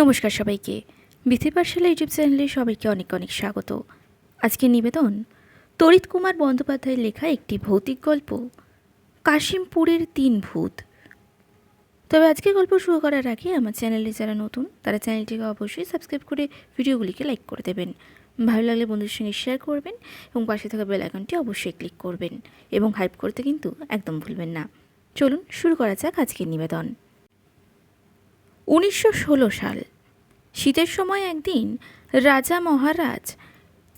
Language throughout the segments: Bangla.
নমস্কার সবাইকে। বিথি পাঠশালা ইউটিউব চ্যানেলে সবাইকে অনেক অনেক স্বাগত। আজকের নিবেদন তড়িৎ কুমার বন্দ্যোপাধ্যায়ের লেখা একটি ভৌতিক গল্প, কাশিমপুরের তিন ভূত। তবে আজকে গল্প শুরু করার আগে আমার চ্যানেলে যারা নতুন, তারা চ্যানেলটিকে অবশ্যই সাবস্ক্রাইব করে ভিডিওগুলিকে লাইক করে দেবেন। ভালো লাগলে বন্ধুদের সঙ্গে শেয়ার করবেন এবং পাশে থাকা বেল আইকনটি অবশ্যই ক্লিক করবেন এবং হাইপ করতে কিন্তু একদম ভুলবেন না। চলুন শুরু করা যাক আজকের নিবেদন। উনিশশো ষোলো সাল। শীতের সময় একদিন রাজা মহারাজ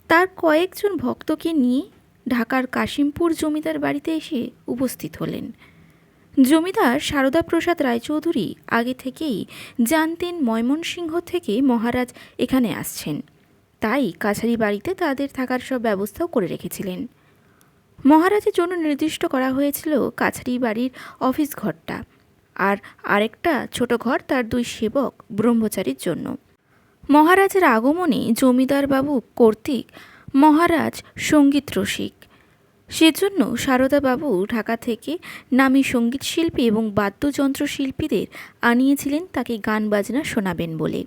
তার কয়েকজন ভক্তকে নিয়ে ঢাকার কাশিমপুর জমিদার বাড়িতে এসে উপস্থিত হলেন। জমিদার সারদা প্রসাদ রায়চৌধুরী আগে থেকেই জানতেন ময়মনসিংহ থেকে মহারাজ এখানে আসছেন। তাই কাছারি বাড়িতে তাদের থাকার সব ব্যবস্থাও করে রেখেছিলেন। মহারাজের জন্য নির্দিষ্ট করা হয়েছিল কাছারি বাড়ির অফিস ঘরটা। আর আরেকটা ছোট ঘর তার দুই সেবক ব্রহ্মচারীর জন্য। মহারাজের আগমনে জমিদারবাবু কর্তৃক মহারাজ সংগীত রসিক। সেজন্য সারদাবাবু ঢাকা থেকে নামী সংগীত শিল্পী এবং বাদ্যযন্ত্র শিল্পীদের আনিয়েছিলেন তাকে গান বাজনা শোনাবেন বলে।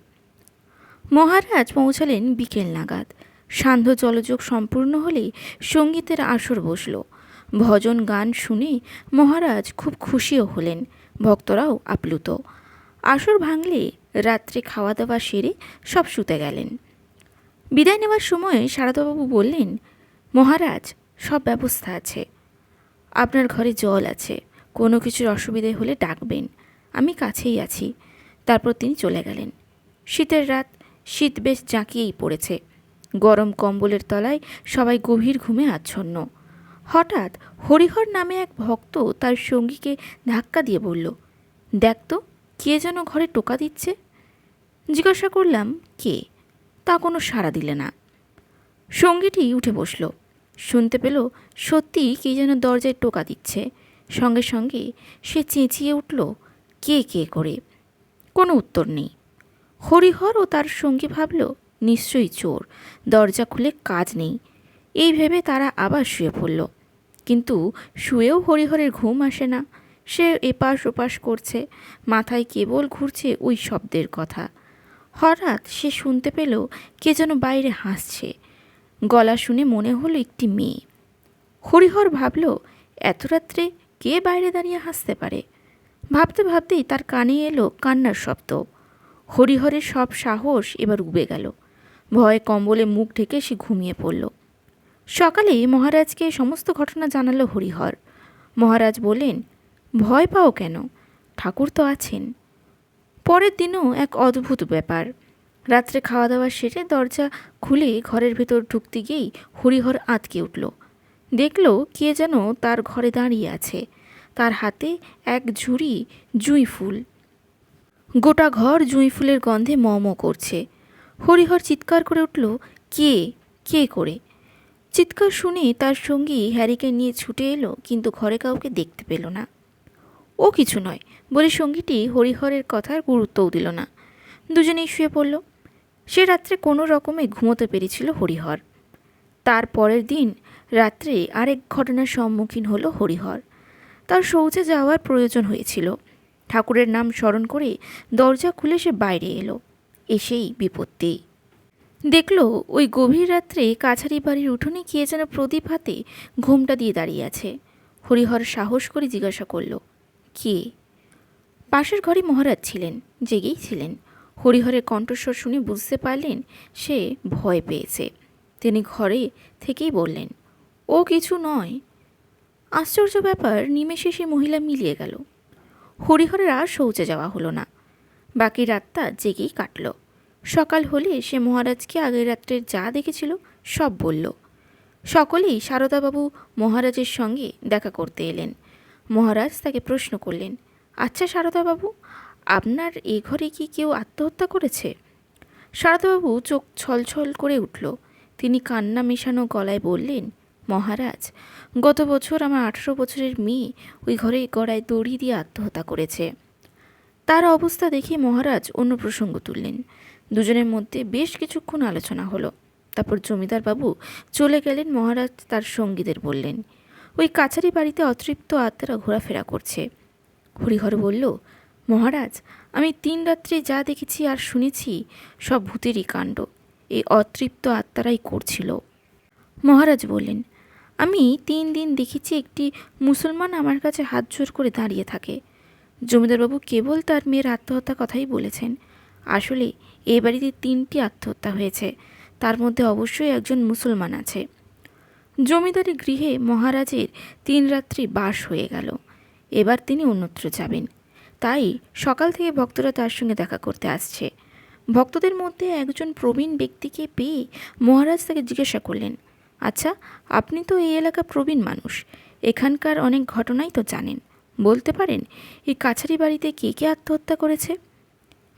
মহারাজ পৌঁছালেন বিকেল নাগাদ। সান্ধ্য জলযোগ সম্পূর্ণ হলে সঙ্গীতের আসর বসল। ভজন গান শুনে মহারাজ খুব খুশিও হলেন। ভক্তরাও আপ্লুত। আসর ভাঙলে রাত্রে খাওয়া দাওয়া সেরে সব শুতে গেলেন। বিদায় নেওয়ার সময় সারদাবাবু বললেন, মহারাজ, সব ব্যবস্থা আছে। আপনার ঘরে জল আছে। কোনো কিছুর অসুবিধে হলে ডাকবেন। আমি কাছেই আছি। তারপর তিনি চলে গেলেন। শীতের রাত, শীত বেশ জাঁকিয়েই পড়েছে। গরম কম্বলের তলায় সবাই গভীর ঘুমে আচ্ছন্ন। হঠাৎ হরিহর নামে এক ভক্ত তার সঙ্গীকে ধাক্কা দিয়ে বলল, দেখ তো, কে যেন ঘরে টোকা দিচ্ছে? জিজ্ঞাসা করলাম, কে? তা কোনো সাড়া দিলে না। সঙ্গীটি উঠে বসল। শুনতে পেল সত্যি কে যেন দরজায় টোকা দিচ্ছে। সঙ্গে সঙ্গে সে চেঁচিয়ে উঠল, কে কে করে? কোনো উত্তর নেই। হরিহর ও তার সঙ্গী ভাবল, নিশ্চয়ই চোর, দরজা খুলে কাজ নেই। এই ভেবে তারা আবার শুয়ে পড়ল। কিন্তু শুয়েও হরিহরের ঘুম আসে না। সে এপাশ ওপাশ করছে, মাথায় কেবল ঘুরছে ওই শব্দের কথা। হঠাৎ সে শুনতে পেল কে যেন বাইরে হাসছে। গলা শুনে মনে হলো একটি মেয়ে। হরিহর ভাবল, এত রাত্রে কে বাইরে দাঁড়িয়ে হাসতে পারে? ভাবতে ভাবতেই তার কানে এলো কান্নার শব্দ। হরিহরের সব সাহস এবার উবে গেল। ভয়ে কম্বলে মুখ ঢেকে সে ঘুমিয়ে পড়ল। সকালে মহারাজকে সমস্ত ঘটনা জানালো হরিহর। মহারাজ বলেন ভয় পাও কেন? ঠাকুর তো আছেন। পরের দিনও এক অদ্ভুত ব্যাপার। রাত্রে খাওয়া দাওয়া সেরে দরজা খুলে ঘরের ভেতর ঢুকতে গিয়েই হরিহর আঁতকে উঠল। দেখল কে যেন তার ঘরে দাঁড়িয়ে আছে। তার হাতে এক ঝুড়ি জুঁই ফুল। গোটা ঘর জুঁই ফুলের গন্ধে ম ম করছে। হরিহর চিৎকার করে উঠল, কে? কে করে? চিৎকার শুনে তার সঙ্গী হ্যারিকে নিয়ে ছুটে এলো, কিন্তু ঘরে কাউকে দেখতে পেল না। ও কিছু নয়, বলে সঙ্গীটি হরিহরের কথার গুরুত্বও দিল না। দুজনেই শুয়ে পড়ল। সে রাত্রে কোনো রকমে ঘুমোতে পেরেছিল হরিহর। তার পরের দিন রাত্রে আরেক ঘটনার সম্মুখীন হলো হরিহর। তার শৌচে যাওয়ার প্রয়োজন হয়েছিল। ঠাকুরের নাম স্মরণ করে দরজা খুলে সে বাইরে এলো। এসেই বিপত্তি। দেখল ওই গভীর রাত্রে কাছারি বাড়ির উঠোনে কে যেন প্রদীপ হাতে ঘোমটা দিয়ে দাঁড়িয়ে আছে। হরিহর সাহস করে জিজ্ঞাসা করল, কে? পাশের ঘরে মহারাজ ছিলেন, জেগেই ছিলেন। হরিহরের কণ্ঠস্বর শুনে বুঝতে পারলেন সে ভয় পেয়েছে। তিনি ঘরে থেকেই বললেন, ও কিছু নয়। আশ্চর্য ব্যাপার, নিমেষে সে মহিলা মিলিয়ে গেল। হরিহরের আর শৌচে যাওয়া হলো না। বাকি রাতটা জেগেই কাটল। সকাল হলে সে মহারাজকে আগের রাত্রের যা দেখেছিল সব বলল। সকলেই সারদাবাবু মহারাজের সঙ্গে দেখা করতে এলেন। মহারাজ তাকে প্রশ্ন করলেন আচ্ছা সারদাবাবু, আপনার এ ঘরে কি কেউ আত্মহত্যা করেছে? সারদাবাবু চোখ ছলছল করে উঠল। তিনি কান্না মেশানো গলায় বললেন, মহারাজ, গত বছর আমার আঠেরো বছরের মেয়ে ওই ঘরে গড়ায় দড়ি দিয়ে আত্মহত্যা করেছে। তার অবস্থা দেখে মহারাজ অন্য প্রসঙ্গ তুললেন। দুজনের মধ্যে বেশ কিছুক্ষণ আলোচনা হলো। তারপর জমিদার বাবু চলে গেলেন, মহারাজ তার সঙ্গীদের বললেন, ওই কাছারি বাড়িতে অতৃপ্ত আত্মারা ঘোরাফেরা করছে। হরিহর বলল, মহারাজ, আমি তিন রাত্রি যা দেখেছি আর শুনেছি, সব ভূতেরই কাণ্ড। এই অতৃপ্ত আত্মারাই করছিল। মহারাজ বললেন, আমি তিন দিন দেখেছি একটি মুসলমান আমার কাছে হাত জোর করে দাঁড়িয়ে থাকে। জমিদারবাবু কেবল তার মেয়ের আত্মহত্যা কথাই বলেছেন। আসলে এ বাড়িতে তিনটি আত্মহত্যা হয়েছে। তার মধ্যে অবশ্যই একজন মুসলমান আছে। জমিদারি গৃহে মহারাজের তিন রাত্রি বাস হয়ে গেল। এবার তিনি অন্যত্র যাবেন। তাই সকাল থেকে ভক্তরা তার সঙ্গে দেখা করতে আসছে। ভক্তদের মধ্যে একজন প্রবীণ ব্যক্তিকে পেয়ে মহারাজ তাকে জিজ্ঞাসা করলেন আচ্ছা আপনি তো এই এলাকার প্রবীণ মানুষ। এখানকার অনেক ঘটনাই তো জানেন। বলতে পারেন, এই কাছারি বাড়িতে কে কে আত্মহত্যা করেছে?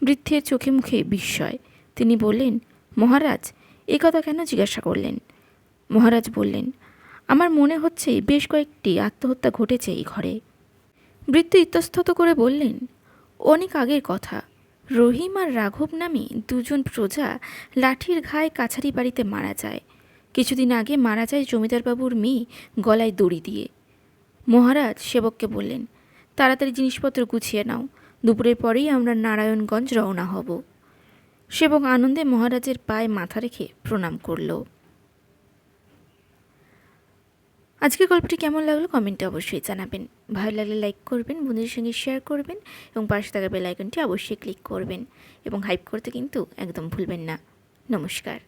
বৃদ্ধের চোখে মুখে বিস্ময়। তিনি বললেন, মহারাজ, এ কথা কেন জিজ্ঞাসা করলেন? মহারাজ বললেন, আমার মনে হচ্ছে বেশ কয়েকটি আত্মহত্যা ঘটেছে এই ঘরে। বৃদ্ধ ইতস্তত করে বললেন, অনেক আগের কথা। রহিম আর রাঘব নামে দুজন প্রজা লাঠির ঘায়ে কাছারি বাড়িতে মারা যায়। কিছুদিন আগে মারা যায় জমিদারবাবুর মেয়ে গলায় দড়ি দিয়ে। মহারাজ সেবককে বললেন, তাড়াতাড়ি জিনিসপত্র গুছিয়ে নাও। দুপুরের পরেই আমরা নারায়ণগঞ্জ রওনা হব। সেবক আনন্দে মহারাজের পায়ে মাথা রেখে প্রণাম করল। আজকের গল্পটি কেমন লাগল কমেন্টে অবশ্যই জানাবেন। ভালো লাগলে লাইক করবেন, বন্ধুদের সঙ্গে শেয়ার করবেন এবং পাশে থাকা বেল আইকনটি অবশ্যই ক্লিক করবেন এবং হাইপ করতে কিন্তু একদম ভুলবেন না। নমস্কার।